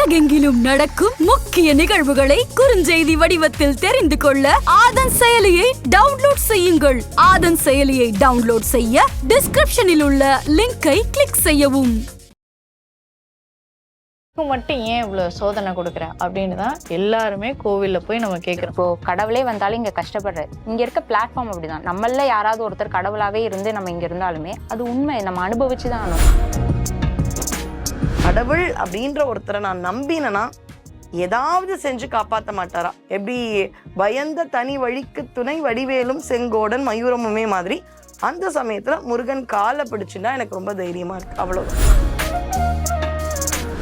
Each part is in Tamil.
உலகெங்கிலும் நடக்கும் முக்கிய நிகழ்வுகளை குறுஞ்செய்தி வடிவத்தில் தெரிந்து கொள்ள ஆதன் செயலியை டவுன்லோட் செய்யுங்கள். ஆதன் செயலியை டவுன்லோட் செய்ய டிஸ்கிரிப்ஷனில் உள்ள லிங்கை கிளிக் செய்யவும். எனக்கு மட்டும் ஏன் இவ்வளோ சோதனை கொடுக்குற அப்படின்னு தான் எல்லாருமே கோவிலில் போய் நம்ம கேட்குறோம் இப்போ கடவுளே வந்தாலும் இங்க கஷ்டப்படுற இங்க இருக்க பிளாட்ஃபார்ம் அப்படிதான். நம்மள யாராவது ஒருத்தர் கடவுளாவே இருந்து நம்ம இங்க இருந்தாலுமே அது உண்மை. நம்ம அனுபவிச்சு தான் கடவுள் அப்படின்ற ஒருத்தரை நான் நம்பினேன்னா ஏதாவது செஞ்சு காப்பாற்ற மாட்டாரா? எப்படி பயந்த தனி வழிக்கு துணை வடிவேலும் செங்கோடன் மயூரமுமே மாதிரி அந்த சமயத்துல முருகன் காலை பிடிச்சுன்னா எனக்கு ரொம்ப தைரியமா இருக்கு. அவ்வளவு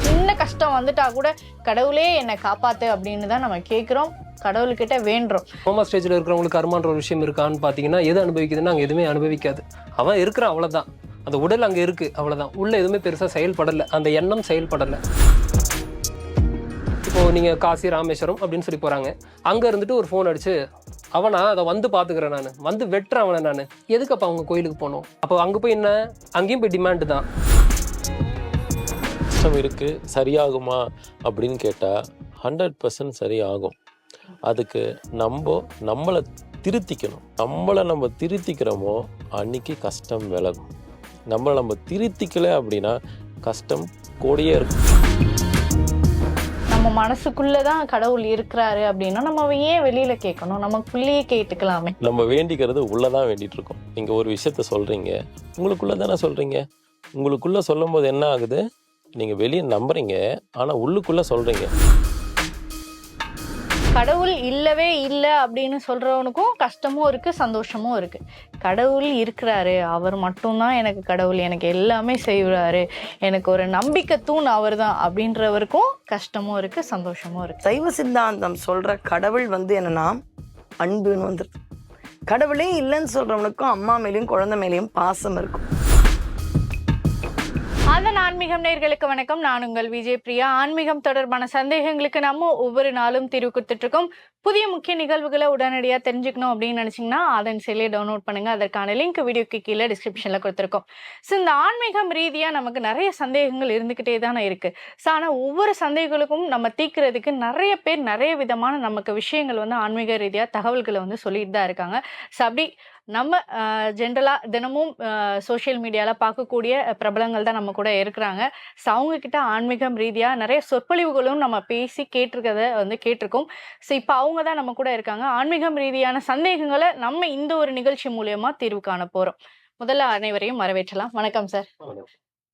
சின்ன கஷ்டம் வந்துட்டா கூட கடவுளே என்னை காப்பாத்து அப்படின்னு தான் நம்ம கேட்குறோம் கடவுள்கிட்ட வேண்டுறோம். கோமா ஸ்டேஜில் இருக்கிறவங்களுக்கு கர்மான்ற ஒரு விஷயம் இருக்கான்னு பார்த்தீங்கன்னா எது அனுபவிக்குதுன்னா அங்கே எதுவுமே அனுபவிக்காது. அவன் இருக்கிறான் அவ்வளோதான் அந்த உடல் அங்கே இருக்குது அவ்வளோதான் உள்ள எதுவுமே பெருசாக செயல்படலை. அந்த எண்ணம் செயல்படலை. இப்போது நீங்கள் காசி ராமேஸ்வரம் அப்படின்னு சொல்லி போகிறாங்க அங்கே இருந்துட்டு ஒரு ஃபோன் அடிச்சு அவனா அதை வந்து பார்த்துக்கிறேன் நான். வந்து வெட்டுறேன் அவனை நான். எதுக்கு அப்போ அவங்க கோயிலுக்கு போகணும்? அப்போ அங்கே போய் என்ன? அங்கேயும் போய் டிமாண்டு தான். கஷ்டம் இருக்குது சரியாகுமா? அப்படின்னு கேட்டால் ஹண்ட்ரட் பர்சன்ட் சரியாகும். அதுக்கு நம்ம நம்மளை திருத்திக்கணும். நம்மளை நம்ம திருத்திக்கிறோமோ அன்னைக்கு கஷ்டம் விலகும். நம்மளை நம்ம திருத்திக்கல அப்படின்னா கஷ்டம் கூடயே இருக்கும் நம்ம மனசுக்குள்ளே தான் கடவுள் இருக்கிறாரு அப்படின்னா நம்ம ஏன் வெளியில கேட்கணும்? நமக்குள்ளேயே கேட்டுக்கலாமே. நம்ம வேண்டிக்கிறது உள்ளதான் வேண்டிட்டு இருக்கோம். நீங்க ஒரு விஷயத்த சொல்றீங்க. உங்களுக்குள்ள தானே சொல்றீங்க. உங்களுக்குள்ள சொல்லும் போது என்ன ஆகுது? நீங்க வெளியே நம்புறீங்க. ஆனா உள்ளுக்குள்ள சொல்றீங்க. கடவுள் இல்லவே இல்லை அப்படின்னு சொல்கிறவனுக்கும் கஷ்டமும் இருக்குது சந்தோஷமும் இருக்குது கடவுள் இருக்கிறாரு அவர் மட்டும்தான் எனக்கு கடவுள் எனக்கு எல்லாமே செய்வாரு எனக்கு ஒரு நம்பிக்கை தூண் அவர் தான் அப்படின்றவருக்கும் கஷ்டமும் இருக்குது சந்தோஷமும் இருக்குது சைவ சித்தாந்தம் சொல்கிற கடவுள் வந்து என்னென்னா அன்புன்னு வந்துருது. கடவுளே இல்லைன்னு சொல்கிறவனுக்கும் அம்மா மேலேயும் குழந்தை மேலேயும் பாசம் இருக்கும். அதன் ஆன்மீகம் நேர்களுக்கு வணக்கம். நான் உங்கள் விஜய் பிரியா. ஆன்மீகம் தொடர்பான சந்தேகங்களுக்கு நம்ம ஒவ்வொரு நாளும் தீர்வு கொடுத்துட்டு இருக்கோம் புதிய முக்கிய நிகழ்வுகளை உடனடியாக தெரிஞ்சுக்கணும் அப்படின்னு நினச்சிங்கன்னா அதன் செயலியை டவுன்லோட் பண்ணுங்க. அதற்கான லிங்க் வீடியோக்கு கீழே டிஸ்கிரிப்ஷனில் கொடுத்துருக்கோம். ஸோ இந்த ஆன்மீகம் ரீதியாக நமக்கு நிறைய சந்தேகங்கள் இருந்துக்கிட்டே தானே இருக்குது ஸோ ஆனால் ஒவ்வொரு சந்தேகங்களுக்கும் நம்ம தீர்க்கிறதுக்கு நிறைய பேர் நிறைய விதமான நமக்கு விஷயங்கள் வந்து ஆன்மீக ரீதியாக தகவல்களை வந்து சொல்லிட்டு தான் இருக்காங்க. ஸோ அப்படி நம்ம ஜென்ரலாக தினமும் சோஷியல் மீடியாவில் பார்க்கக்கூடிய பிரபலங்கள் தான் நம்ம கூட இருக்கிறாங்க. ஸோ அவங்கக்கிட்ட ஆன்மீகம் ரீதியாக நிறைய சொற்பொழிவுகளும் நம்ம பேசி கேட்டிருக்கத வந்து கேட்டிருக்கோம். ஸோ இப்போ அவங்க தான் நம்ம கூட இருக்காங்க. ஆன்மீகம் ரீதியான சந்தேகங்களை நம்ம இந்த ஒரு நிகழ்ச்சி மூலியமா தீர்வு காண போகிறோம் முதல்ல அனைவரையும் வரவேற்றலாம். வணக்கம் சார்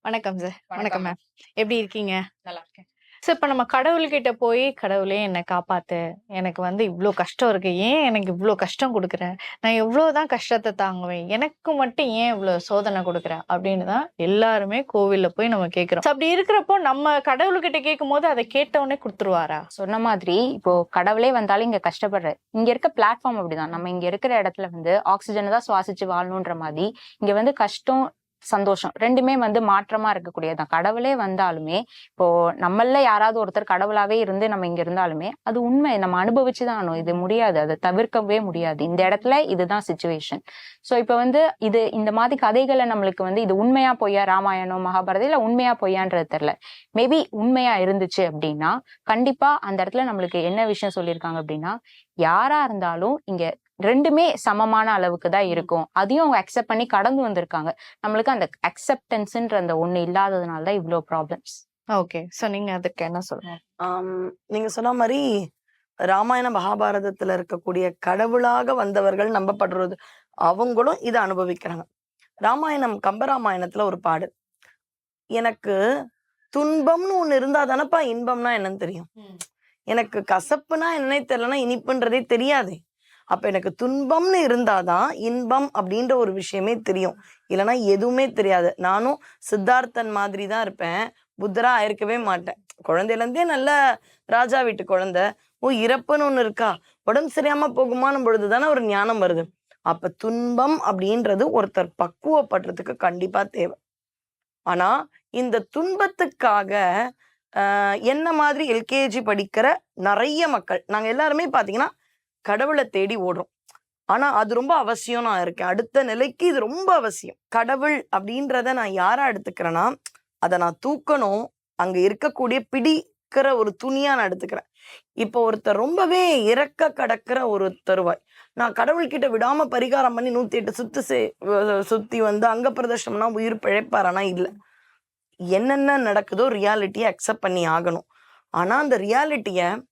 வணக்கம். சார் வணக்கம் மேம் எப்படி இருக்கீங்க? நல்லா இருக்கேன். ஸோ இப்போ நம்ம கடவுள்கிட்ட போய் கடவுளே என்னை காப்பாத்து. எனக்கு வந்து இவ்வளோ கஷ்டம் இருக்கு. ஏன் எனக்கு இவ்வளோ கஷ்டம் கொடுக்குற? நான் எவ்வளோதான் கஷ்டத்தை தாங்குவேன். எனக்கு மட்டும் ஏன் இவ்வளோ சோதனை கொடுக்குற? அப்படின்னு தான் எல்லாருமே கோவிலில் போய் நம்ம கேட்குறோம் அப்படி இருக்கிறப்போ நம்ம கடவுள்கிட்ட கேட்கும் போது அதை கேட்டவொடனே கொடுத்துருவாரா? சொன்ன மாதிரி இப்போ கடவுளே வந்தாலும் இங்கே கஷ்டப்படுற இங்கே இருக்க பிளாட்ஃபார்ம் அப்படிதான். நம்ம இங்கே இருக்கிற இடத்துல வந்து ஆக்சிஜனை தான் சுவாசிச்சு வாழணுன்ற மாதிரி இங்கே வந்து கஷ்டம் சந்தோஷம். ரெண்டுமே வந்து மாற்றமா இருக்கக்கூடியதுதான் கடவுளே வந்தாலுமே இப்போ நம்மள யாராவது ஒருத்தர் கடவுளாவே இருந்து நம்ம இங்க இருந்தாலுமே அது உண்மை. நம்ம அனுபவிச்சுதான் ஆகணும். இது முடியாது. அதை தவிர்க்கவே முடியாது. இந்த இடத்துல இதுதான் சுச்சுவேஷன் சோ இப்ப வந்து இது இந்த மாதிரி கதைகளை நம்மளுக்கு வந்து இது உண்மையா பொய்யா ராமாயணம் மகாபாரதம் இல்ல உண்மையா பொய்யான்றது தெரியல. மேபி உண்மையா இருந்துச்சு அப்படின்னா கண்டிப்பா அந்த இடத்துல நம்மளுக்கு என்ன விஷயம் சொல்லியிருக்காங்க அப்படின்னா யாரா இருந்தாலும் இங்க ரெண்டுமே சமமான அளவுக்கு தான் இருக்கும். அதையும் அவங்க அக்செப்ட் பண்ணி கடந்து வந்திருக்காங்க. நம்மளுக்கு அந்த அக்செப்டன்ஸ்ன்ற அந்த ஒண்ணு இல்லாததுனால தான் இவ்வளோ ப்ராப்ளம்ஸ் ஓகே ஸோ நீங்க அதுக்கு என்ன சொல்றீங்க? ஆம், நீங்க சொன்ன மாதிரி ராமாயண மகாபாரதத்துல இருக்கக்கூடிய கடவுளாக வந்தவர்கள் நம்பப்படுறது அவங்களும் இதை அனுபவிக்கிறாங்க. ராமாயணம் கம்பராமாயணத்துல ஒரு பாடு. எனக்கு துன்பம்னு ஒண்ணு இருந்தா தானப்பா இன்பம்னா என்னன்னு தெரியும். எனக்கு கசப்புனா என்னன்னே தெரியலனா இனிப்புன்றதே தெரியாது. அப்போ எனக்கு துன்பம்னு இருந்தாதான் இன்பம் அப்படின்ற ஒரு விஷயமே தெரியும். இல்லைன்னா எதுவுமே தெரியாது. நானும் சித்தார்த்தன் மாதிரி தான் இருப்பேன். புத்தரா ஆயிருக்கவே மாட்டேன். குழந்தையிலேருந்தே நல்ல ராஜா வீட்டு குழந்தை. ஓ இறப்புன்னு ஒன்று இருக்கா? உடம்பு சரியாமல் போகுமான்னு பொழுது தானே ஒரு ஞானம் வருது. அப்போ துன்பம் அப்படின்றது ஒருத்தர் பக்குவப்படுறதுக்கு கண்டிப்பாக தேவை. ஆனால் இந்த துன்பத்துக்காக என்ன மாதிரி எல்கேஜி படிக்கிற நிறைய மக்கள் நாங்கள் எல்லாருமே பார்த்தீங்கன்னா கடவுளை தேடி ஓடுறோம். ஆனா அது ரொம்ப அவசியம் நான் இருக்கேன். அடுத்த நிலைக்கு இது ரொம்ப அவசியம். கடவுள் அப்படின்றத நான் யாரா எடுத்துக்கிறேன்னா அதை நான் தூக்கணும். அங்க இருக்கக்கூடிய பிடிக்கிற ஒரு துணியா நான் எடுத்துக்கிறேன். இப்போ ஒருத்தர் ரொம்பவே இறக்க கடக்கிற ஒரு தருவாய். நான் கடவுள்கிட்ட விடாம பரிகாரம் பண்ணி நூத்தி எட்டு சுத்து சே- சுத்தி வந்து அங்க பிரதர்ஷனம்னா உயிர் பிழைப்பாரானா? இல்ல. என்னென்ன நடக்குதோ ரியாலிட்டியை அக்செப்ட் பண்ணி ஆகணும். ஆனா அந்த ரியாலிட்டியை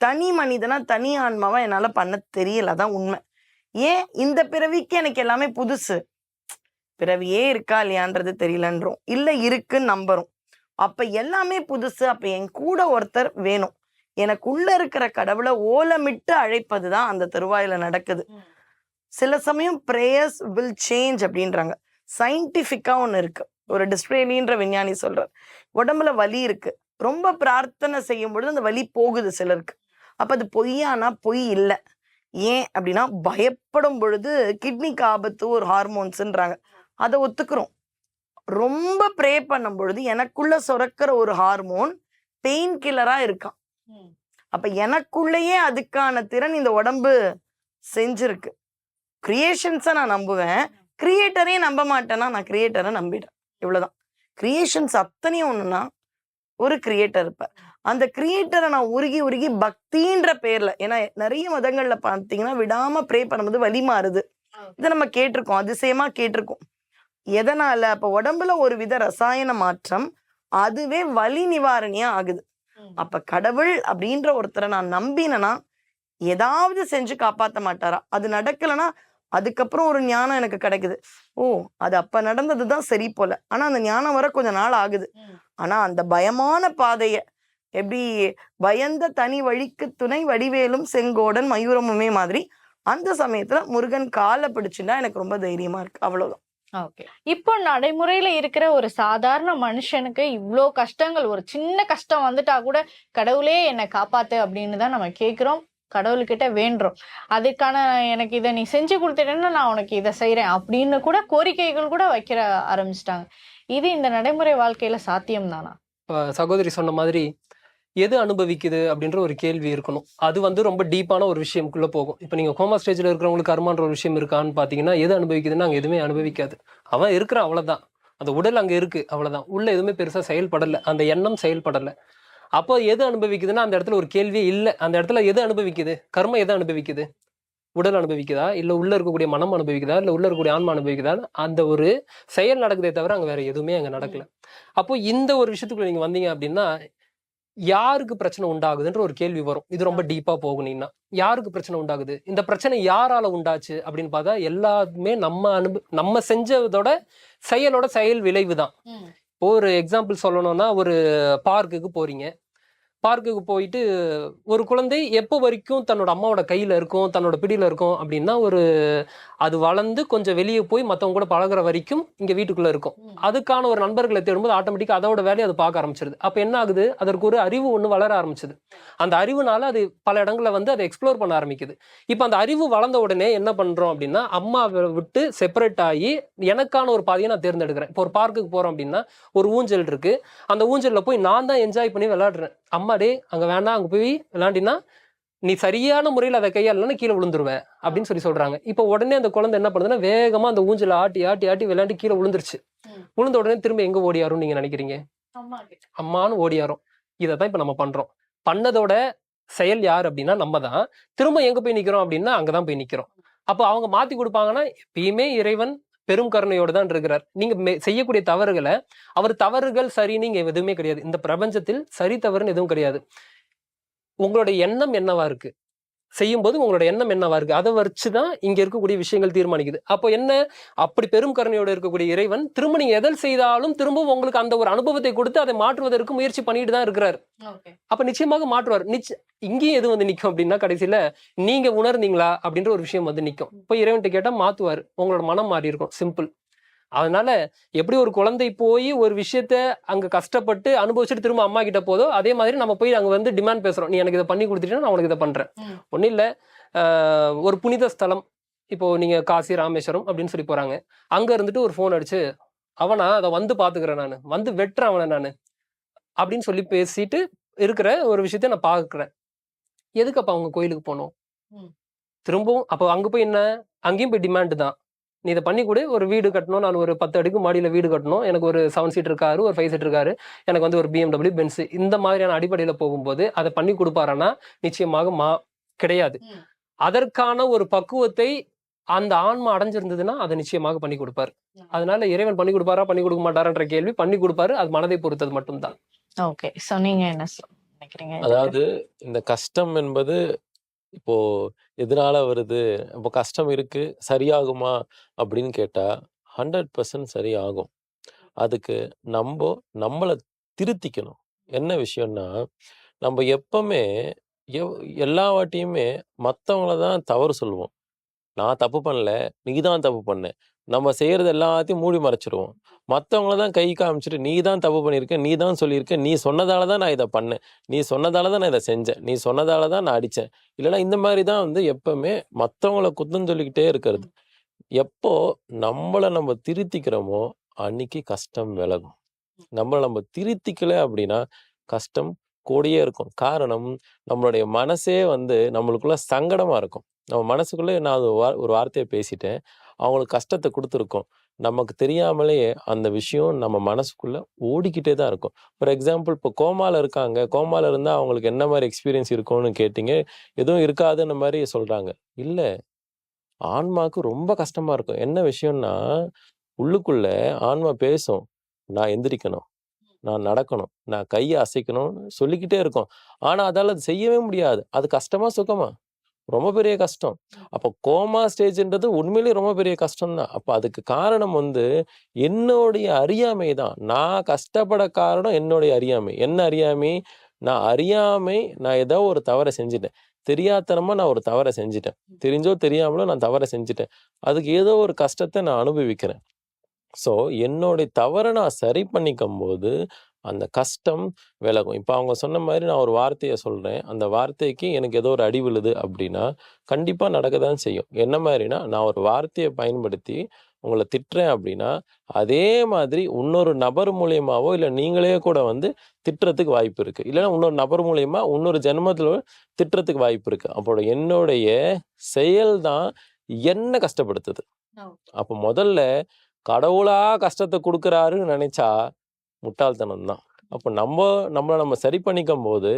தனி மனிதனா தனி ஆன்மாவா என்னால பண்ண தெரியல. அதான் உண்மை. ஏன்? இந்த பிறவிக்கு எனக்கு எல்லாமே புதுசு. பிறவியே இருக்கா இல்லையான்றது தெரியலன்றோம். இல்ல இருக்குன்னு நம்புறோம். அப்ப எல்லாமே புதுசு. அப்ப என் கூட ஒருத்தர் வேணும். எனக்குள்ள இருக்கிற கடவுளை ஓலமிட்டு அழைப்பதுதான் அந்த தருவாயில நடக்குது. சில சமயம் பிரேயர்ஸ் வில் சேஞ்ச் அப்படின்றாங்க. சயின்டிஃபிக்கா ஒண்ணு இருக்கு. ஒரு டிஸ்ட்ரேலின்ற விஞ்ஞானி சொல்றார். உடம்புல வலி இருக்கு. ரொம்ப பிரார்த்தனை செய்யும் பொழுது அந்த வலி போகுது சிலருக்கு. அப்ப அது பொய்யானா பொய் இல்லை. ஏன் அப்படின்னா பயப்படும் பொழுது கிட்னிக்கு ஆபத்து ஒரு ஹார்மோன்ஸ்ன்றாங்க. அதை ஒத்துக்கிறோம். ரொம்ப ப்ரே பண்ணும் பொழுது எனக்குள்ள சுரக்கிற ஒரு ஹார்மோன் பெயின் கில்லரா இருக்கான். அப்ப எனக்குள்ளேயே அதுக்கான திறன் இந்த உடம்பு செஞ்சிருக்கு. கிரியேஷன்ஸை நான் நம்புவேன். கிரியேட்டரையும் நம்ப மாட்டேன்னா நான் கிரியேட்டரை நம்பிடுறேன். இவ்வளவுதான். கிரியேஷன்ஸ் அத்தனையும் ஒண்ணுன்னா ஒரு கிரியேட்டர் இருப்பார் அந்த கிரியேட்டரை நான் உருகி உருகி பக்தின்ற பேர்ல ஏன்னா நிறைய மதங்கள்ல பார்த்தீங்கன்னா விடாம ப்ரே பண்ணும்போது வலி மாறுது. இதை நம்ம கேட்டிருக்கோம் அதிசயமா கேட்டிருக்கோம். எதனால? அப்ப உடம்புல ஒரு வித ரசாயன மாற்றம் அதுவே வலி நிவாரணியா ஆகுது. அப்ப கடவுள் அப்படின்ற ஒருத்தரை நான் நம்பினேன்னா ஏதாவது செஞ்சு காப்பாத்த மாட்டாரா? அது நடக்கலைன்னா அதுக்கப்புறம் ஒரு ஞானம் எனக்கு கிடைக்குது. ஓ அது அப்ப நடந்ததுதான் சரி போல. ஆனா அந்த ஞானம் வர கொஞ்ச நாள் ஆகுது. ஆனா அந்த பயமான பாதைய எப்படி பயந்த தனி வழிக்கு துணை வடிவேலும் செங்கோடன் மயூரமுமே மாதிரி அந்த சமயத்துல முருகன் காலை பிடிச்சுன்னா எனக்கு ரொம்ப தைரியமா இருக்கு. அவ்வளவுதான். ஓகே. இப்போ நடைமுறையில இருக்கிற ஒரு சாதாரண மனுஷனுக்கு இவ்ளோ கஷ்டங்கள் ஒரு சின்ன கஷ்டம் வந்துட்டா கூட கடவுளே என்னை காப்பாத்து அப்படின்னு தான் நம்ம கேக்குறோம் கடவுள்கிட்ட வேண்டுறோம். அதுக்கான எனக்கு இதை நீ செஞ்சு கொடுத்துட்டேன்னா நான் உனக்கு இதை செய்றேன் அப்படின்னு கூட கோரிக்கைகள் கூட வைக்கிற ஆரம்பிச்சிட்டாங்க. இது இந்த நடைமுறை வாழ்க்கையில சாத்தியம் தானா இப்போ சகோதரி சொன்ன மாதிரி எது அனுபவிக்குது அப்படின்ற ஒரு கேள்வி இருக்கணும். அது வந்து ரொம்ப டீப்பான ஒரு விஷயம்குள்ளே போகும். இப்போ நீங்கள் கோமா ஸ்டேஜில் இருக்கிறவங்களுக்கு கர்மான்ற ஒரு விஷயம் இருக்கான்னு பார்த்தீங்கன்னா எது அனுபவிக்குதுன்னு அங்கே எதுவுமே அனுபவிக்காது. அவன் இருக்கிறான் அவ்வளோதான் அந்த உடல் அங்கே இருக்குது அவ்வளோதான் உள்ளே எதுவுமே பெருசாக செயல்படல. அந்த எண்ணம் செயல்படலை. அப்போ எது அனுபவிக்குதுன்னா அந்த இடத்துல ஒரு கேள்வியே இல்லை. அந்த இடத்துல எது அனுபவிக்குது? கர்ம எது அனுபவிக்குது? உடல் அனுபவிக்குதா? இல்லை உள்ள இருக்கக்கூடிய மனம் அனுபவிக்குதா? இல்லை உள்ள இருக்கக்கூடிய ஆன்மா அனுபவிக்குதா? அந்த ஒரு செயல் நடக்குதே தவிர அங்கே வேற எதுவுமே அங்கே நடக்கல. அப்போ இந்த ஒரு விஷயத்துக்குள்ள நீங்கள் வந்தீங்க அப்படின்னா யாருக்கு பிரச்சனை உண்டாகுதுன்ற ஒரு கேள்வி வரும். இது ரொம்ப டீப்பா போகணும்னா யாருக்கு பிரச்சனை உண்டாகுது? இந்த பிரச்சனை யாரால உண்டாச்சு அப்படின்னு பார்த்தா எல்லாமே நம்ம அனுப நம்ம செஞ்சதோட செயலோட செயல் விளைவு தான் ஒரு எக்ஸாம்பிள் சொல்லணும்னா ஒரு பார்க்குக்கு போறீங்க. பார்க்குக்கு போயிட்டு ஒரு குழந்தை எப்போ வரைக்கும் தன்னோட அம்மாவோட கையில இருக்கும் தன்னோட பிடியில இருக்கும் அப்படின்னா ஒரு அது வளர்ந்து கொஞ்சம் வெளியே போய் மற்றவங்க கூட பழகுற வரைக்கும் இங்க வீட்டுக்குள்ள இருக்கும். அதுக்கான ஒரு நண்பர்களை தேடும்போது ஆட்டோமேட்டிக்கா அதோட வேலையை அது பார்க்க ஆரம்பிச்சிருது. அப்ப என்ன ஆகுது? அதற்கு ஒரு அறிவு ஒண்ணு வளர ஆரம்பிச்சது. அந்த அறிவுனால அது பல இடங்கள்ல வந்து அதை எக்ஸ்ப்ளோர் பண்ண ஆரம்பிக்குது. இப்போ அந்த அறிவு வளர்ந்த உடனே என்ன பண்றோம் அப்படின்னா அம்மாவை விட்டு செப்பரேட் ஆகி எனக்கான ஒரு பாதையை நான் தேர்ந்தெடுக்கிறேன். இப்போ ஒரு பார்க்குக்கு போறோம் அப்படின்னா ஒரு ஊஞ்சல் இருக்கு. அந்த ஊஞ்சல்ல போய் நான் தான் என்ஜாய் பண்ணி விளையாடுறேன். அம்மா டே அங்க வேண்டாம் அங்க போய் விளையாண்டினா நீ சரியான முறையில் அதை கையாளனா கீழே விழுந்துருவேன் அப்படின்னு சொல்லி சொல்றாங்க. இப்போ உடனே அந்த குழந்தை என்ன பண்ணுதுன்னா வேகமா அந்த ஊஞ்சலை ஆட்டி ஆட்டி ஆட்டி விளையாண்டு கீழே விழுந்துருச்சு. விழுந்த உடனே திரும்ப எங்க ஓடியாரும் நீங்க நினைக்கிறீங்க? அம்மான்னு ஓடியாரும். இதை தான் இப்போ நம்ம பண்றோம். பண்ணதோட செயல் யார் அப்படின்னா நம்ம தான். திரும்ப எங்க போய் நிக்கிறோம் அப்படின்னா அங்கதான் போய் நிக்கிறோம். அப்போ அவங்க மாத்தி கொடுப்பாங்கன்னா எப்பயுமே இறைவன் பெரும் கருணையோடு தான் இருக்கிறார். நீங்க செய்யக்கூடிய தவறுகளை அவர் தவறுகள் சரின்னு இங்க எதுவுமே கிடையாது. இந்த பிரபஞ்சத்தில் சரி தவறுன்னு எதுவும் கிடையாது. உங்களுடைய எண்ணம் என்னவா இருக்கு? செய்யும்போது உங்களோட எண்ணம் என்னவா இருக்கு? அதை வச்சுதான் இங்க இருக்கக்கூடிய விஷயங்கள் தீர்மானிக்குது. அப்போ என்ன? அப்படி பெரும் கருணையோடு இருக்கக்கூடிய இறைவன் திரும்ப நீங்க எதில் செய்தாலும் திரும்பவும் உங்களுக்கு அந்த ஒரு அனுபவத்தை கொடுத்து அதை மாற்றுவதற்கு முயற்சி பண்ணிட்டு தான் இருக்கிறார். அப்ப நிச்சயமாக மாற்றுவார். நிச்ச இங்கேயும் எது வந்து நிக்கும் அப்படின்னா கடைசியில நீங்க உணர்ந்தீங்களா அப்படின்ற ஒரு விஷயம் வந்து நிக்கும். இப்போ இறைவன்கிட்ட கேட்டா மாத்துவார். உங்களோட மனம் மாறி இருக்கும் சிம்பிள். அதனால எப்படி ஒரு குழந்தை போய் ஒரு விஷயத்த அங்க கஷ்டப்பட்டு அனுபவிச்சுட்டு திரும்ப அம்மா கிட்ட போதோ அதே மாதிரி நம்ம போய் அங்க வந்து டிமாண்ட் பேசுறோம். நீ எனக்கு இதை பண்ணி கொடுத்துட்டீங்கன்னா நான் உனக்கு இதை பண்றேன். ஒன்றும் இல்லை. ஒரு புனித ஸ்தலம். இப்போ நீங்க காசி ராமேஸ்வரம் அப்படின்னு சொல்லி போறாங்க. அங்க இருந்துட்டு ஒரு ஃபோன் அடிச்சு அவனா அதை வந்து பாத்துக்கிறேன் நான். வந்து வெட்டுறேன் அவனை நான். அப்படின்னு சொல்லி பேசிட்டு இருக்கிற ஒரு விஷயத்த நான் பார்க்கிறேன் எதுக்கு அப்ப அவங்க கோயிலுக்கு போகணும் ம். திரும்பவும் அப்போ அங்க போய் என்ன? அங்கேயும் போய் டிமாண்ட் தான். நீ இதை பண்ணி கொடு. ஒரு வீடு கட்டணும். நான் ஒரு பத்து அடுக்கு மாடியில் வீடு கட்டணும். எனக்கு ஒரு செவன் சீட்டர் காரு ஒரு ஃபைவ் சீட்டர் காரு எனக்கு வந்து ஒரு பிஎம்டபிள்யூ பென்ஸ் இந்த மாதிரியான அடிப்படையில் போகும்போது அதை பண்ணி கொடுப்பாரன்னா நிச்சயமாக மா கிடையாது. அதற்கான ஒரு பக்குவத்தை அந்த ஆன்மா அடைஞ்சிருந்ததுன்னா அதை நிச்சயமாக பண்ணி கொடுப்பாரு. அதனால இறைவன் பண்ணி கொடுப்பாரா பண்ணி கொடுக்க மாட்டாரான்ற கேள்வி பண்ணி கொடுப்பாரு. அது மனதை பொறுத்தது மட்டும்தான். ஓகே. சோ நீங்க என்ன நினைக்கிறீங்க? அதாவது இந்த கஷ்டம் என்பது இப்போ எதனால வருது? இப்போ கஷ்டம் இருக்கு சரியாகுமா? அப்படின்னு கேட்டா ஹண்ட்ரட் பர்சன்ட் சரியாகும். அதுக்கு நம்ம நம்மளை திருத்திக்கணும். என்ன விஷயம்னா நம்ம எப்பவுமே எவ் எல்லா வாட்டியுமே மற்றவங்கள தான் தவறு சொல்லுவோம். நான் தப்பு பண்ணல நீ தான் தப்பு பண்ண. நம்ம செய்கிறது எல்லாத்தையும் மூடி மறைச்சிருவோம். மற்றவங்கள தான் கை காமிச்சிட்டு நீ தான் தப்பு பண்ணியிருக்க நீ தான் சொல்லியிருக்க நீ சொன்னதால தான் நான் இதை பண்ணேன். நீ சொன்னதால தான் நான் இதை செஞ்சேன். நீ சொன்னதால தான் நான் அடித்தேன் இல்லைன்னா இந்த மாதிரி தான் வந்து எப்பவுமே மற்றவங்கள குத்தம் சொல்லிக்கிட்டே இருக்கிறது. எப்போ நம்மளை நம்ம திருத்திக்கிறோமோ அன்னைக்கு கஷ்டம் விலகும். நம்மளை நம்ம திருத்திக்கல அப்படின்னா கஷ்டம் கூடயே இருக்கும். காரணம் நம்மளுடைய மனசே வந்து நம்மளுக்குள்ள சங்கடமா இருக்கும். நம்ம மனசுக்குள்ளே நான் ஒரு வார்த்தையை பேசிட்டேன். அவங்களுக்கு கஷ்டத்தை கொடுத்துருக்கோம். நமக்கு தெரியாமலேயே அந்த விஷயம் நம்ம மனசுக்குள்ள ஓடிக்கிட்டே தான் இருக்கும். ஃபார் எக்ஸாம்பிள் இப்போ கோமால இருக்காங்க. கோமால இருந்தால் அவங்களுக்கு என்ன மாதிரி எக்ஸ்பீரியன்ஸ் இருக்கும்னு கேட்டிங்க. எதுவும் இருக்காதுன்னு மாதிரி சொல்றாங்க. இல்லை. ஆன்மாவுக்கு ரொம்ப கஷ்டமா இருக்கும். என்ன விஷயம்னா உள்ளுக்குள்ள ஆன்மா பேசும். நான் எந்திரிக்கணும். நான் நடக்கணும். நான் கையை அசைக்கணும்னு சொல்லிக்கிட்டே இருக்கும். ஆனால் அதால் அது செய்யவே முடியாது. அது கஷ்டமா சுகமா? ரொம்ப பெரிய கஷ்டம். அப்போ கோமா ஸ்டேஜ்ன்றது உண்மையிலேயே ரொம்ப பெரிய கஷ்டம் தான் அப்போ அதுக்கு காரணம் வந்து என்னுடைய அறியாமை தான். நான் கஷ்டப்பட காரணம் என்னுடைய அறியாமை. என்ன அறியாமை? நான் அறியாமை நான் ஏதோ ஒரு தவறை செஞ்சுட்டேன். தெரியாத்தனமா நான் ஒரு தவறை செஞ்சுட்டேன். தெரிஞ்சோ தெரியாமலோ நான் தவறை செஞ்சுட்டேன். அதுக்கு ஏதோ ஒரு கஷ்டத்தை நான் அனுபவிக்கிறேன். ஸோ என்னுடைய தவறை நான் சரி பண்ணிக்கும் போது அந்த கஷ்டம் விலகும். இப்போ அவங்க சொன்ன மாதிரி நான் ஒரு வார்த்தையை சொல்றேன். அந்த வார்த்தைக்கு எனக்கு ஏதோ ஒரு அடி விழுது அப்படின்னா கண்டிப்பா நடக்க தான் செய்யும். என்ன மாதிரினா நான் ஒரு வார்த்தையை பயன்படுத்தி உங்களை திட்டுறேன் அப்படின்னா அதே மாதிரி இன்னொரு நபர் மூலியமாவோ இல்லை நீங்களே கூட வந்து திட்டுறதுக்கு வாய்ப்பு இருக்கு. இல்லைன்னா இன்னொரு நபர் மூலியமா இன்னொரு ஜென்மத்துல திட்டுறதுக்கு வாய்ப்பு இருக்கு. அப்போ என்னுடைய செயல் தான் என்ன கஷ்டப்படுத்துது. அப்போ முதல்ல கடவுளா கஷ்டத்தை கொடுக்குறாருன்னு நினைச்சா முட்டாள்தனம் தான். அப்போ நம்ம நம்மளை நம்ம சரி பண்ணிக்கும் போது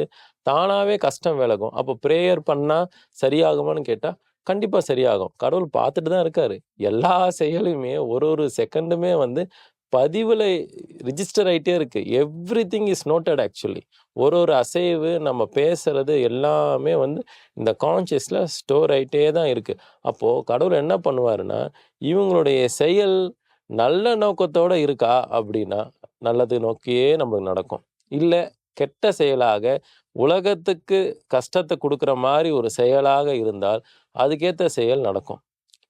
தானாகவே கஷ்டம் விலகும். அப்போ ப்ரேயர் பண்ணால் சரியாகுமான்னு கேட்டால் கண்டிப்பாக சரியாகும். கடவுள் பார்த்துட்டு தான் இருக்காரு. எல்லா செயலுமே ஒரு ஒரு செகண்டுமே வந்து பதிவில் ரிஜிஸ்டர் ஆகிட்டே இருக்குது everything is noted actually ஒரு ஒரு அசைவு நம்ம பேசுறது எல்லாமே வந்து இந்த கான்ஷியஸில் ஸ்டோர் ஆகிட்டே தான் இருக்குது அப்போது கடவுள் என்ன பண்ணுவாருன்னா இவங்களுடைய செயல் நல்ல நோக்கத்தோட இருக்கா அப்படின்னா நல்லது நோக்கியே நம்மளுக்கு நடக்கும். இல்லை கெட்ட செயலாக உலகத்துக்கு கஷ்டத்தை கொடுக்குற மாதிரி ஒரு செயலாக இருந்தால் அதுக்கேற்ற செயல் நடக்கும்.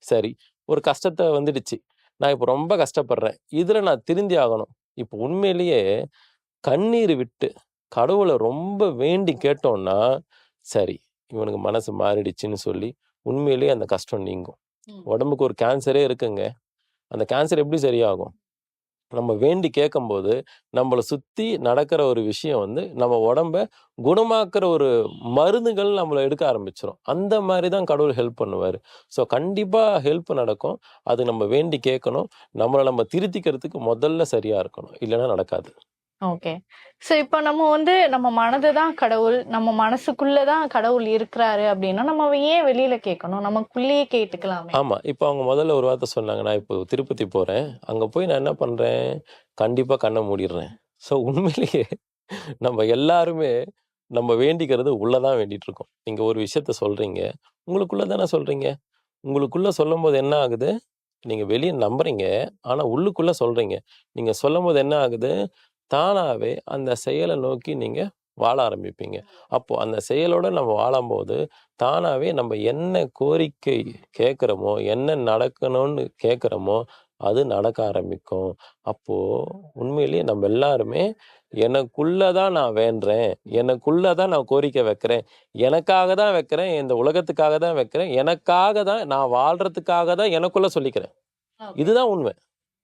சரி ஒரு கஷ்டத்தை வந்துடுச்சு. நான் இப்போ ரொம்ப கஷ்டப்படுறேன். இதில் நான் திருந்தி ஆகணும். இப்போ உண்மையிலேயே கண்ணீர் விட்டு கடவுளை ரொம்ப வேண்டி கேட்டோம்னா சரி இவனுக்கு மனசு மாறிடுச்சுன்னு சொல்லி உண்மையிலேயே அந்த கஷ்டம் நீங்கும். உடம்புக்கு ஒரு கேன்சரே இருக்குங்க. அந்த கேன்சர் எப்படி சரியாகும்? நம்ம வேண்டி கேட்கும்போது நம்மளை சுற்றி நடக்கிற ஒரு விஷயம் வந்து நம்ம உடம்ப குணமாக்குற ஒரு மருந்துகள் நம்மளை எடுக்க ஆரம்பிச்சிடும் அந்த மாதிரி தான் கடவுள் ஹெல்ப் பண்ணுவார். ஸோ கண்டிப்பாக ஹெல்ப் நடக்கும். அது நம்ம வேண்டி கேட்கணும். நம்மளை நம்ம திருத்திக்கிறதுக்கு முதல்ல சரியாக இருக்கணும். இல்லைன்னா நடக்காது. ஓகே சோ இப்போ நம்ம வந்து நம்ம மனது தான் கடவுள். நம்ம மனசுக்குள்ளதான் கடவுள் இருக்கிறாரு அப்படின்னா நம்ம ஏன் வெளியில கேட்கணும்? நமக்குள்ளேயே கேட்டுக்கலாமே. ஆமா. இப்போ அவங்க முதல்ல ஒரு வார்த்தை சொன்னாங்க. நான் இப்போ திருப்பதி போறேன். அங்க போய் நான் என்ன பண்றேன்? கண்டிப்பா கண்ணை மூடிடுறேன். ஸோ உண்மையிலேயே நம்ம எல்லாருமே நம்ம வேண்டிக்கிறது உள்ளதான் வேண்டிட்டு இருக்கோம் நீங்க ஒரு விஷயத்த சொல்றீங்க. உங்களுக்குள்ள தானே சொல்றீங்க? உங்களுக்குள்ள சொல்லும் போது என்ன ஆகுது? நீங்க வெளியே நம்புறீங்க. ஆனா உள்ளுக்குள்ள சொல்றீங்க. நீங்க சொல்லும் போது என்ன ஆகுது? தானாவே அந்த செயலை நோக்கி நீங்க வாழ ஆரம்பிப்பீங்க. அப்போ அந்த செயலோட நம்ம வாழும்போது தானாவே நம்ம என்ன கோரிக்கை கேட்குறோமோ என்ன நடக்கணும்னு கேட்குறோமோ அது நடக்க ஆரம்பிக்கும். அப்போ உண்மையிலேயே நம்ம எல்லாருமே எனக்குள்ளதான் நான் வேண்டுறேன். எனக்குள்ளதான் நான் கோரிக்கை வைக்கிறேன். எனக்காக தான் வைக்கிறேன். இந்த உலகத்துக்காக தான் வைக்கிறேன். எனக்காக தான் நான் வாழ்றதுக்காக தான் எனக்குள்ள சொல்லிக்கிறேன். இதுதான் உண்மை.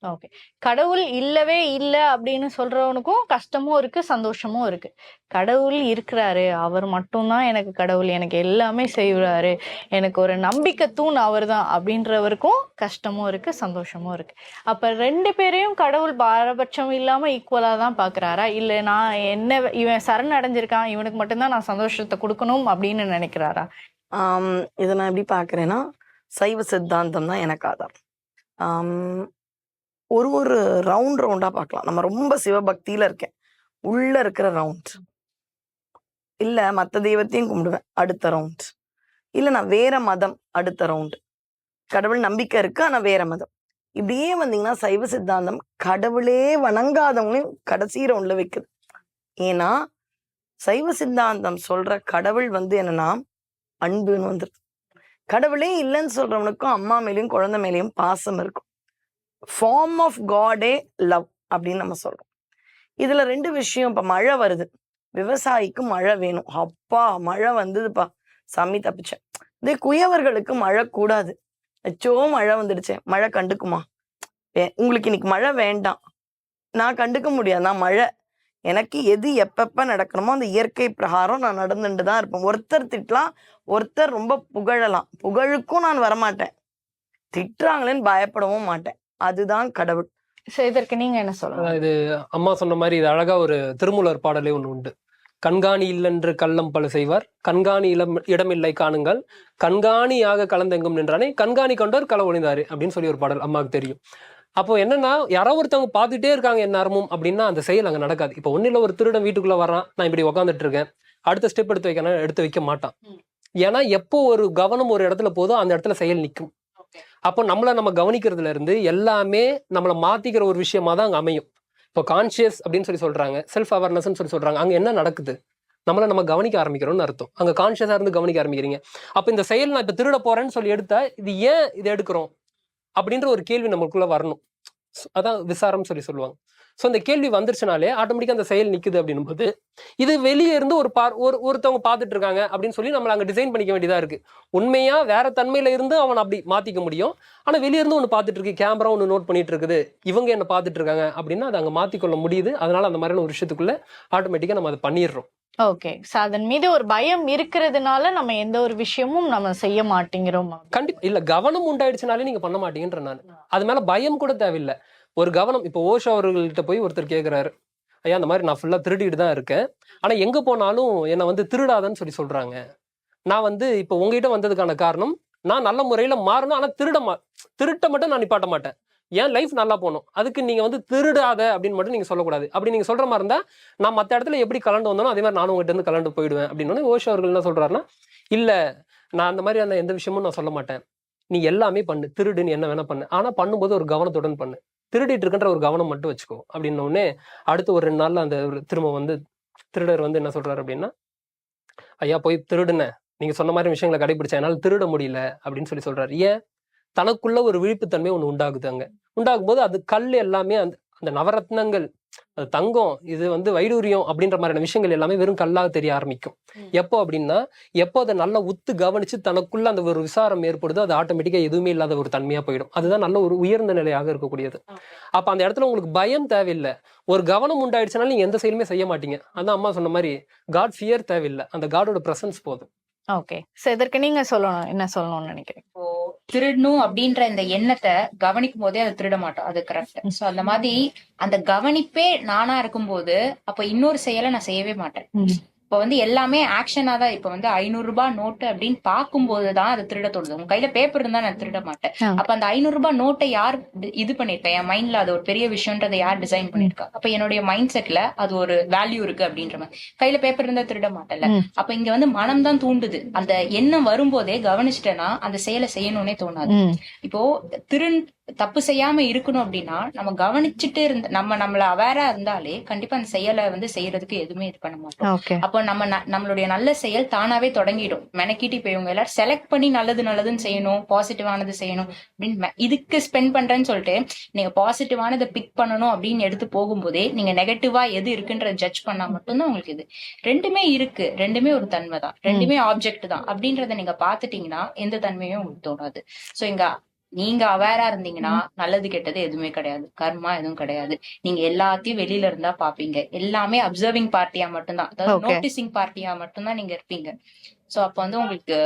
ஓகே. கடவுள் இல்லவே இல்லை அப்படின்னு சொல்றவனுக்கும் கஷ்டமும் இருக்கு சந்தோஷமும் இருக்கு. கடவுள் இருக்கிறாரு அவர் மட்டும்தான் எனக்கு கடவுள் எனக்கு எல்லாமே செய்வாரு எனக்கு ஒரு நம்பிக்கை தூண் அவர் தான் அப்படின்றவருக்கும் கஷ்டமும் இருக்கு சந்தோஷமும் இருக்கு. அப்ப ரெண்டு பேரையும் கடவுள் பாரபட்சம் இல்லாம ஈக்குவலா தான் பாக்குறாரா? இல்ல நான் என்ன இவன் சரண் அடைஞ்சிருக்கான் இவனுக்கு மட்டும்தான் நான் சந்தோஷத்தை கொடுக்கணும் அப்படின்னு நினைக்கிறாரா? இதை நான் எப்படி பார்க்குறேன்னா சைவ சித்தாந்தம் தான் எனக்கு ஆதாரம். ஒரு ஒரு ரவுண்ட் ரவுண்டாக பார்க்கலாம். நம்ம ரொம்ப சிவபக்தியில் இருக்கேன். உள்ள இருக்கிற ரவுண்ட் இல்லை மற்ற தெய்வத்தையும் கும்பிடுவேன் அடுத்த ரவுண்ட் இல்லை நான் வேற மதம் அடுத்த ரவுண்ட் கடவுள் நம்பிக்கை இருக்கு ஆனால் வேற மதம். இப்படியே வந்தீங்கன்னா சைவ சித்தாந்தம் கடவுளே வணங்காதவங்களையும் கடைசி ரவுண்ட்ல வைக்குது. ஏன்னா சைவ சித்தாந்தம் சொல்ற கடவுள் வந்து என்னன்னா அன்புன்னு வந்துருது. கடவுளே இல்லைன்னு சொல்றவனுக்கும் அம்மா மேலேயும் குழந்தை மேலேயும் பாசம் இருக்கும். ஃபார்ம் ஆஃப் காடே லவ் அப்படின்னு நம்ம சொல்றோம். இதுல ரெண்டு விஷயம் இப்ப மழை வருது. விவசாயிக்கு மழை வேணும். அப்பா மழை வந்ததுப்பா. சாமி தப்பிச்சேன். இதே குயவர்களுக்கு மழை கூடாது. அச்சோ மழை வந்துடுச்சே. மழை கண்டுக்குமா? உங்களுக்கு இன்னைக்கு மழை வேண்டாம். நான் கண்டுக்க முடியாது. நான் மழை. எனக்கு எது எப்பப்ப நடக்கணுமோ அந்த இயற்கை பிரகாரம் நான் நடந்துட்டு தான் இருப்பேன். ஒருத்தர் திட்டலாம் ஒருத்தர் ரொம்ப புகழலாம். புகழுக்கும் நான் வரமாட்டேன். திட்டுறாங்களேன்னு பயப்படவும் மாட்டேன். அதுதான் கடவுள். சோ இதற்கு நீங்க என்ன சொல்லலாம் இது அம்மா சொன்ன மாதிரி இது அழகா ஒரு திருமூலர் பாடலே ஒண்ணு உண்டு. கண்காணி இல்லென்று கள்ளம் பல செய்வார் கண்காணி இளம் இடமில்லை காணுங்கள் கண்காணியாக கலந்தெங்கும் நின்றானே கண்காணி கொண்டவர் கள ஒளிந்தாரு அப்படின்னு சொல்லி ஒரு பாடல் அம்மாவுக்கு தெரியும். அப்போ என்னன்னா யாரோ ஒருத்தவங்க பார்த்துட்டே இருக்காங்க எந்நேரமும் அப்படின்னா அந்த செயல் அங்க நடக்காது. இப்போ ஒன்னும் ஒரு திருடன் வீட்டுக்குள்ள வரான் நான் இப்படி உட்காந்துட்டு இருக்கேன் அடுத்த ஸ்டெப் எடுத்து வைக்கணும் எடுத்து வைக்க மாட்டான். ஏன்னா எப்போ ஒரு கவனம் ஒரு இடத்துல போதோ அந்த இடத்துல செயல் நிற்கும் அப்போ நம்மளை நம்ம கவனிக்கிறதுல இருந்து எல்லாமே நம்மளை மாத்திக்கிற ஒரு விஷயமா தான் அங்கே அமையும். இப்போ கான்சியஸ் அப்படின்னு சொல்லி சொல்றாங்க செல்ஃப் அவேர்னஸ்னு சொல்லி சொல்றாங்க. அங்கே என்ன நடக்குது? நம்மளை நம்ம கவனிக்க ஆரம்பிக்கிறோம்னு அர்த்தம். அங்கே கான்ஷியஸாக இருந்து கவனிக்க ஆரம்பிக்கிறீங்க. அப்போ இந்த செயல் நான் இப்போ திருட போறேன்னு சொல்லி எடுத்தா இது ஏன் இதை எடுக்கிறோம்? அப்படின்ற ஒரு கேள்வி நம்மளுக்குள்ள வரணும். அதான் விசாரம் சொல்லி சொல்லுவாங்க. ஸோ இந்த கேள்வி வந்துருச்சுனாலே ஆட்டோமேட்டிக்கா அந்த செயல் நிக்குது அப்படின்னும் போது இது வெளியே இருந்து ஒரு பார் ஒரு ஒருத்தவங்க பார்த்துட்டு இருக்காங்க அப்படின்னு சொல்லி நம்மள அங்க டிசைன் பண்ணிக்க வேண்டியதா இருக்கு. உண்மையா வேற தன்மையில இருந்து அவன் அப்படி மாத்திக்க முடியும். ஆனா வெளிய இருந்து ஒன்று பார்த்துட்டு இருக்கு கேமரா ஒன்று நோட் பண்ணிட்டு இருக்குது இவங்க என்ன பார்த்துட்டு இருக்காங்க அப்படின்னா அதை அங்க மாத்திக்கொள்ள முடியுது. அதனால அந்த மாதிரியான ஒரு விஷயத்துக்குள்ள ஆட்டோமேட்டிக்கா நம்ம அதை பண்ணிடுறோம். ஓகே சோ அதன் மீது ஒரு பயம் இருக்கிறதுனால நம்ம எந்த ஒரு விஷயமும் நம்ம செய்ய மாட்டேங்கிறோம். கண்டிப்பா. இல்ல கவனம் உண்டாயிடுச்சுனாலே நீங்க பண்ண மாட்டீங்கன்ற நான். அது மேல பயம் கூட தேவையில்லை. ஒரு கவனம். இப்போ ஓஷோ அவர்கள்ட்ட போய் ஒருத்தர் கேட்குறாரு ஐயா அந்த மாதிரி நான் ஃபுல்லாக திருடிட்டு தான் இருக்கேன். ஆனால் எங்கே போனாலும் என்னை வந்து திருடாதன்னு சொல்லி சொல்கிறாங்க நான் வந்து இப்போ உங்ககிட்ட வந்ததுக்கான காரணம் நான் நல்ல முறையில் மாறணும். ஆனால் திருட மா திருட்ட மட்டும் நான் நிப்பாட்ட மாட்டேன். என் லைஃப் நல்லா போகணும். அதுக்கு நீங்கள் வந்து திருடாத அப்படின்னு மட்டும் நீங்கள் சொல்லக்கூடாது. அப்படி நீங்கள் சொல்கிற மாதிரி இருந்தால் நான் மற்ற இடத்துல எப்படி கலண்டு வந்தானோ அதே மாதிரி நானும் உங்கள்கிட்ட இருந்து கலண்டு போயிடுவேன். அப்படின்னு ஓஷோ அவர்கள் என்ன சொல்கிறாருன்னா இல்லை நான் அந்த மாதிரியான எந்த விஷயமும் நான் சொல்ல மாட்டேன். நீ எல்லாமே பண்ணு. திருடுன்னு என்ன வேணால் பண்ணு. ஆனால் பண்ணும்போது ஒரு கவனத்துடன் பண்ணு. திருடிட்டு இருக்கின்ற ஒரு கவனம் மட்டும் வச்சுக்கோ. அப்படின்னோடனே அடுத்து ஒரு ரெண்டு நாள்ல அந்த ஒரு திரும்ப வந்து திருடர் வந்து என்ன சொல்றாரு அப்படின்னா ஐயா போய் திருடுனேன் நீங்க சொன்ன மாதிரி விஷயங்களை கடைபிடிச்சேன் என்னால் திருட முடியல. அப்படின்னு சொல்லி சொல்றாரு. ஏன்? தனக்குள்ள ஒரு விழிப்புத்தன்மை ஒன்று உண்டாகுது அங்க. உண்டாகும் போது அது கல் எல்லாமே அந்த அந்த நவரத்னங்கள் தங்கம் இது வந்து வைடூரியம் அப்படின்ற மாதிரியான விஷயங்கள் எல்லாமே வெறும் கல்லாக தெரிய ஆரம்பிக்கும். எப்போ அப்படின்னா எப்போ அதை நல்லா உத்து கவனிச்சு தனக்குள்ள அந்த ஒரு விசாரம் ஏற்படுதோ அது ஆட்டோமேட்டிக்கா எதுவுமே இல்லாத ஒரு தன்மையா போயிடும். அதுதான் நல்ல ஒரு உயர்ந்த நிலையாக இருக்கக்கூடியது. அப்ப அந்த இடத்துல உங்களுக்கு பயம் தேவையில்லை. ஒரு கவனம் உண்டாயிடுச்சுனாலும் நீங்க எந்த செயலுமே செய்ய மாட்டீங்க. அதான் அம்மா சொன்ன மாதிரி காட் ஃபியர் தேவையில்லை. அந்த காடோட பிரசன்ஸ் போதும். ஓகே. சோ இதற்கு நீங்க சொல்லணும் என்ன சொல்லணும்னு நினைக்கிறேன் இப்போ திருடணும் அப்படின்ற இந்த எண்ணத்தை கவனிக்கும் போதே அதை திருட மாட்டோம். அது கரெக்ட் சோ அந்த மாதிரி அந்த கவனிப்பே நானா இருக்கும்போது அப்ப இன்னொரு செயலை நான் செய்யவே மாட்டேன். இப்ப வந்து எல்லாமே ஆக்ஷனா தான் இப்ப வந்து ஐநூறு ரூபாய் நோட்டு அப்படின்னு பார்க்கும்போது தான் அது திருட தோணுது. உங்க கையில பேப்பர் இருந்தா நான் திருட மாட்டேன். அப்ப அந்த ஐநூறு ரூபாய் நோட்டை யார் இது பண்ணிருக்கா என் மைண்ட்ல அது ஒரு பெரிய விஷயம்ன்றதை யார் டிசைன் பண்ணிருக்கா அப்ப என்னுடைய மைண்ட் செட்ல அது ஒரு வேல்யூ இருக்கு அப்படின்ற மாதிரி. கையில பேப்பர் இருந்தா திருட மாட்டேன்ல. அப்ப இங்க வந்து மனம் தான் தூண்டுது. அந்த எண்ணம் வரும்போதே கவனிச்சிட்டேன்னா அந்த செயலை செய்யணும்னே தோணாது. இப்போ திருந் தப்பு செய்யாம இருக்கணும் அப்படின்னா நம்ம கவனிச்சுட்டு இருந்த நம்ம நம்மள அவேரா இருந்தாலே கண்டிப்பா அந்த செயலை வந்து செய்யறதுக்கு எதுவுமே இது பண்ண மாட்டோம். அப்போ நம்ம நம்மளுடைய நல்ல செயல் தானாவே தொடங்கிடும். மெனக்கிட்டு இப்ப இவங்க எல்லாரும் செலக்ட் பண்ணி நல்லது நல்லதுன்னு செய்யணும் பாசிட்டிவானது செய்யணும் அப்படின்னு இதுக்கு ஸ்பெண்ட் பண்றேன்னு சொல்லிட்டு நீங்க பாசிட்டிவானதை பிக் பண்ணணும் அப்படின்னு எடுத்து போகும்போதே நீங்க நெகட்டிவா எது இருக்குன்றத ஜட்ஜ் பண்ணா மட்டும்தான் உங்களுக்கு இது. ரெண்டுமே இருக்கு. ரெண்டுமே ஒரு தன்மை தான். ரெண்டுமே ஆப்ஜெக்ட் தான். அப்படின்றத நீங்க பாத்துட்டீங்கன்னா எந்த தன்மையும் உங்களுக்கு தோணாது. சோ இங்க நீங்க அவேரா இருந்தீங்கன்னா நல்லது கெட்டது எதுவுமே கிடையாது. கர்மா எதுவும் கிடையாது. நீங்க எல்லாத்தையும் வெளியில இருந்தா பாப்பீங்க. எல்லாமே அப்சர்விங் பார்ட்டியா மட்டும்தான். அதாவது. நோட்டீசிங் பார்ட்டியா மட்டும்தான் நீங்க இருப்பீங்க. சோ அப்ப வந்து உங்களுக்கு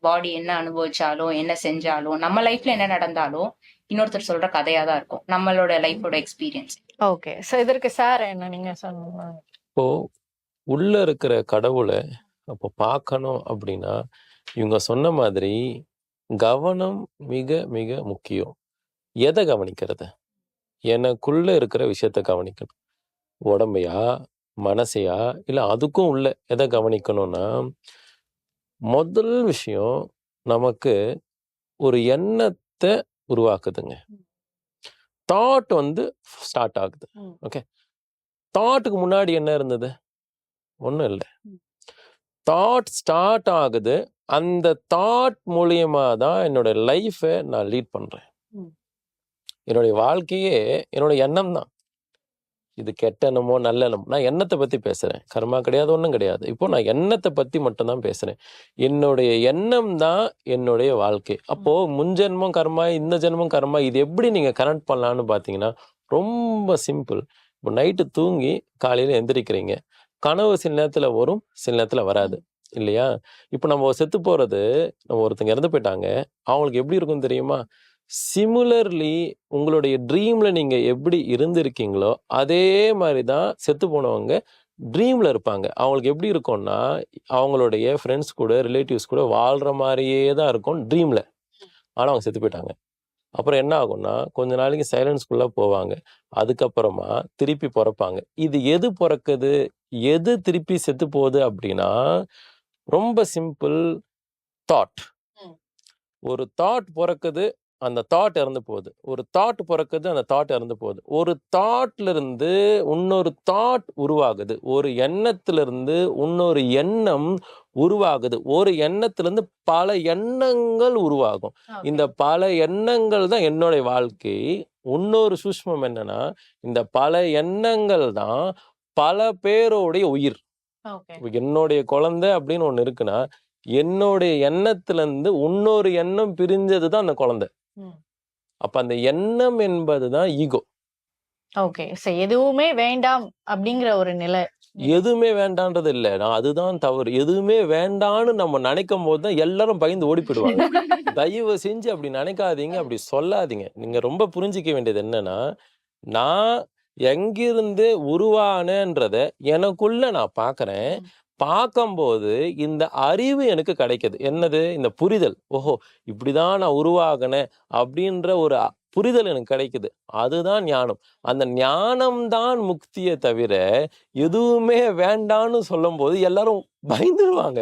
பாடி என்ன அனுபவிச்சாலும் என்ன செஞ்சாலும் நம்ம லைஃப்ல என்ன நடந்தாலும் இன்னொருத்தர் சொல்ற கதையா தான் இருக்கும். நம்மளோட லைஃபோட எக்ஸ்பீரியன்ஸ் ஓகே சோ இதற்கு சார் என்ன நீங்க சொன்னீங்க? இப்போ உள்ள இருக்கிற கடவுளை அப்போ பார்க்கணும் அப்படின்னா இவங்க சொன்ன மாதிரி கவனம் மிக மிக முக்கியம். எதை கவனிக்கிறது? எனக்குள்ள இருக்கிற விஷயத்த கவனிக்கணும். உடம்பையா மனசையா இல்லை அதுக்கும் உள்ள எதை கவனிக்கணும்னா முதல் விஷயம் நமக்கு ஒரு எண்ணத்தை உருவாக்குதுங்க. தாட் வந்து ஸ்டார்ட் ஆகுது. ஓகே தாட்டுக்கு முன்னாடி என்ன இருந்தது? ஒன்றும் இல்லை. தாட் ஸ்டார்ட் ஆகுது. அந்த தாட் மூலியமா தான் என்னோட லைஃபை நான் லீட் பண்றேன். ம். என்னுடைய வாழ்க்கையே என்னோட எண்ணம் தான். இது கெட்ட எண்ணமோ நல்ல எண்ணமோ. நான் எண்ணத்தை பத்தி பேசுறேன். கர்மா கிடையாது ஒன்றும் கிடையாது. இப்போ நான் எண்ணத்தை பத்தி மட்டும்தான் பேசுறேன். என்னுடைய எண்ணம் தான் என்னுடைய வாழ்க்கை. அப்போ முன்ஜென்மம் கர்மா இந்த ஜென்மம் கர்மா இது எப்படி நீங்க கனெக்ட் பண்ணலாம்னு பாத்தீங்கன்னா ரொம்ப சிம்பிள் இப்போ நைட்டு தூங்கி காலையில எந்திரிக்கிறீங்க. கனவு சில நேரத்துல வரும் சில நேரத்துல வராது. இல்லையா? இப்போ நம்ம செத்து போறது நம்ம ஒருத்தங்க இறந்து போயிட்டாங்க. அவங்களுக்கு எப்படி இருக்கும் தெரியுமா? சிமிலர்லி உங்களுடைய ட்ரீம்ல நீங்க எப்படி இருந்திருக்கீங்களோ அதே மாதிரி தான் செத்து போனவங்க ட்ரீம்ல இருப்பாங்க. அவங்களுக்கு எப்படி இருக்கும்னா அவங்களுடைய ஃப்ரெண்ட்ஸ் கூட ரிலேட்டிவ்ஸ் கூட வாழ்ற மாதிரியே தான் இருக்கும் ட்ரீம்ல ஆனா அவங்க செத்து போயிட்டாங்க. அப்புறம் என்ன ஆகும்னா கொஞ்ச நாளைக்கு சைலன்ஸ்குள்ள போவாங்க. அதுக்கப்புறமா திருப்பி பிறப்பாங்க. இது எது பிறக்குது? எது திருப்பி செத்து போகுது அப்படின்னா ரொம்ப சிம்பிள் தாட். ஒரு தாட் பிறக்குது அந்த தாட் இறந்து போகுது. ஒரு தாட் பிறக்குது அந்த தாட் இறந்து போகுது. ஒரு தாட்ல இருந்து இன்னொரு தாட் உருவாகுது. ஒரு எண்ணத்துல இருந்து இன்னொரு எண்ணம் உருவாகுது. ஒரு எண்ணத்துல இருந்து பல எண்ணங்கள் உருவாகும். இந்த பல எண்ணங்கள் தான் என்னுடைய வாழ்க்கை. இன்னொரு சூஷ்மம் என்னன்னா இந்த பல எண்ணங்கள் தான் பல பேரோடைய உயிர். இப்ப என்னுடைய குழந்தை அப்படின்னு ஒண்ணு இருக்குன்னா என்னுடைய எண்ணத்துல இருந்து இன்னொரு எண்ணம் பிரிஞ்சது தான் அந்த குழந்தை. அப்ப அந்த எண்ணம் என்பது தான் ஈகோ. ஓகே. எதுவுமே வேண்டாம் அப்படிங்கிற ஒரு நிலை. எதுவுமே வேண்டான்றது இல்ல. நான் அதுதான் தவறு. எதுவுமே வேண்டான்னு நம்ம நினைக்கும் போது தான் எல்லாரும் பயந்து ஓடி போயிடுவாங்க. தயவு செஞ்சு அப்படி நினைக்காதீங்க அப்படி சொல்லாதீங்க. நீங்க ரொம்ப புரிஞ்சிக்க வேண்டியது என்னன்னா நான் எங்கிருந்து உருவானன்றத எனக்குள்ள நான் பார்க்கறேன் பார்க்கும்போது இந்த அறிவு எனக்கு கிடைக்குது. என்னது? இந்த புரிதல். ஓஹோ இப்படிதான் நான் உருவாகினேன் அப்படின்ற ஒரு புரிதல் எனக்கு கிடைக்குது. அதுதான் ஞானம். அந்த ஞானம் தான் முக்தியை தவிர எதுவுமே வேண்டான்னு சொல்லும்போது எல்லாரும் பயந்துருவாங்க.